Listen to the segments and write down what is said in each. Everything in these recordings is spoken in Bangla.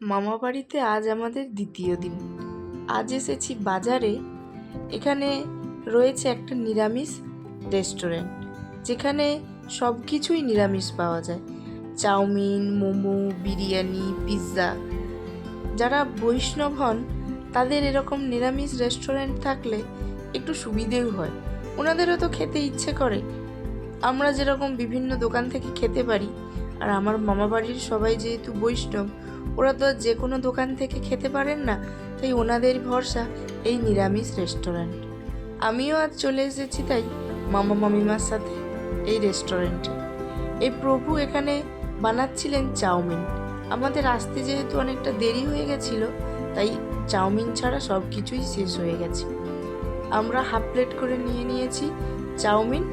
মামা বাড়িতে আজ আমাদের দ্বিতীয় দিন। আজ এসেছি বাজারে। এখানে রয়েছে একটা নিরামিষ রেস্টুরেন্ট, যেখানে সব কিছুই নিরামিষ পাওয়া যায়। Chowmein, momo, biryani, pizza. যারা বৈষ্ণব হন, তাদের এরকম নিরামিষ রেস্টুরেন্ট থাকলে একটু সুবিধেও হয়। ওনাদেরও তো খেতে ইচ্ছে করে। আমরা যেরকম বিভিন্ন দোকান থেকে খেতে পারি আর আমার মামা বাড়ির সবাই যেহেতু বৈষ্ণব, ওরা তো যে কোনো দোকান থেকে খেতে পারেন না, তাই ওনাদের ভরসা এই নিরামিষ রেস্টুরেন্ট। আমিও আজ চলে এসেছি তাই মামা মামিমার সাথে এই রেস্টুরেন্টে। এই প্রভু এখানে বানাচ্ছিলেন চাউমিন। আমাদের আসতে যেহেতু অনেকটা দেরি হয়ে গেছিল, তাই চাউমিন ছাড়া সব কিছুই শেষ হয়ে গেছে। আমরা হাফ প্লেট করে নিয়ে নিয়েছি চাউমিন,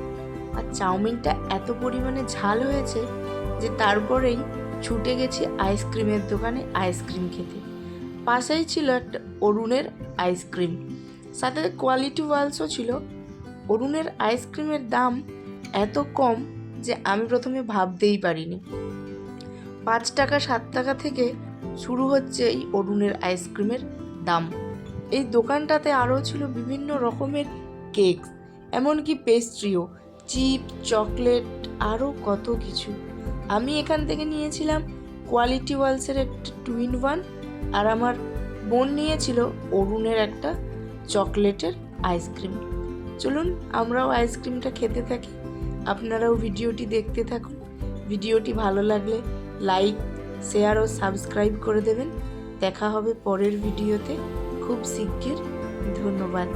আর চাউমিনটা এত পরিমাণে ঝাল হয়েছে যে তারপরেই ছুটে গেছি আইসক্রিমের দোকানে আইসক্রিম খেতে। পাশেই ছিল একটা অরুণের আইসক্রিম। সাথে কোয়ালিটি ওয়ালসও ছিল। অরুণের আইসক্রিমের দাম এত কম যে আমি প্রথমে ভাবতেই পারিনি। পাঁচ টাকা, সাত টাকা থেকে শুরু হচ্ছে এই অরুণের আইসক্রিমের দাম। এই দোকানটাতে আরও ছিল বিভিন্ন রকমের কেক এমনকি পেস্ট্রিও চিপ চকলেট আরও কত কিছু। আমি এখান থেকে নিয়েছিলাম কোয়ালিটি ওয়ালসের একটা টু ইন ওয়ান আর আমার বোন নিয়েছিল অরুণের একটা চকলেটের আইসক্রিম চলুন আমরাও আইসক্রিমটা খেতে থাকি। আপনারাও ভিডিওটি দেখতে থাকুন। ভিডিওটি ভালো লাগলে লাইক শেয়ার ও সাবস্ক্রাইব করে দেবেন। দেখা হবে পরের ভিডিওতে। খুব শিগগির। ধন্যবাদ।